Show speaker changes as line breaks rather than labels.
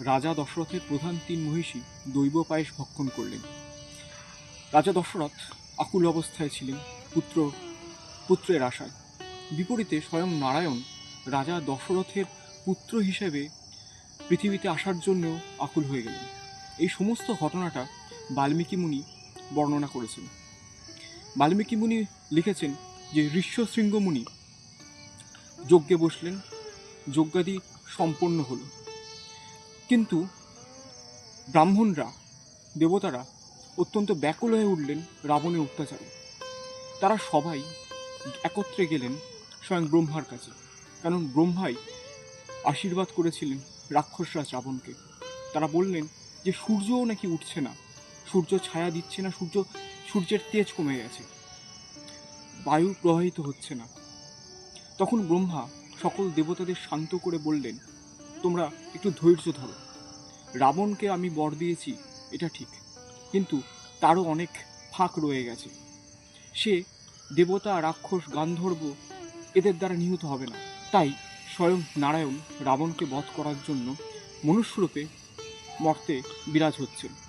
রাজা দশরথের প্রধান তিন মহিষী দৈব পায়েস ভক্ষণ করলেন। রাজা দশরথ আকুল অবস্থায় ছিলেন, পুত্র, পুত্রের আশায়। বিপরীতে স্বয়ং নারায়ণ রাজা দশরথের পুত্র হিসেবে পৃথিবীতে আসার জন্য আকুল হয়ে গেলেন। এই সমস্ত ঘটনাটা বাল্মীকি মুনি বর্ণনা করেছেন। বাল্মীকি মুনি লিখেছেন যে ঋষ্যশৃঙ্গ মুনি যজ্ঞে বসলেন, যজ্ঞাদি সম্পন্ন হলো। কিন্তু ব্রাহ্মণরা, দেবতারা অত্যন্ত ব্যাকুল হয়ে উঠলেন রাবণের অত্যাচারে। তারা সবাই একত্রে গেলেন স্বয়ং ব্রহ্মার কাছে। কারণ ব্রহ্মাই আশীর্বাদ করেছিলেন রাক্ষসরাজ রাবণকে। তারা বললেন যে, সূর্যও নাকি উঠছে না। সূর্য ছায়া দিচ্ছে না, সূর্য, সূর্যের তেজ কমে গেছে। বায়ু প্রবাহিত হচ্ছে না। তখন ব্রহ্মা সকল দেবতাদের শান্ত করে বললেন তোমরা একটু ধৈর্য ধরো। রাবণকে আমি বর দিয়েছি, এটা ঠিক। কিন্তু তারও অনেক ফাঁক রয়ে গেছে। সে দেবতা, রাক্ষস, গান্ধর্ব এদের দ্বারা নিহত হবে না। তাই স্বয়ং নারায়ণ রাবণকে বধ করার জন্য মনুষ্যরূপে মর্তে বিরাজ হচ্ছেন।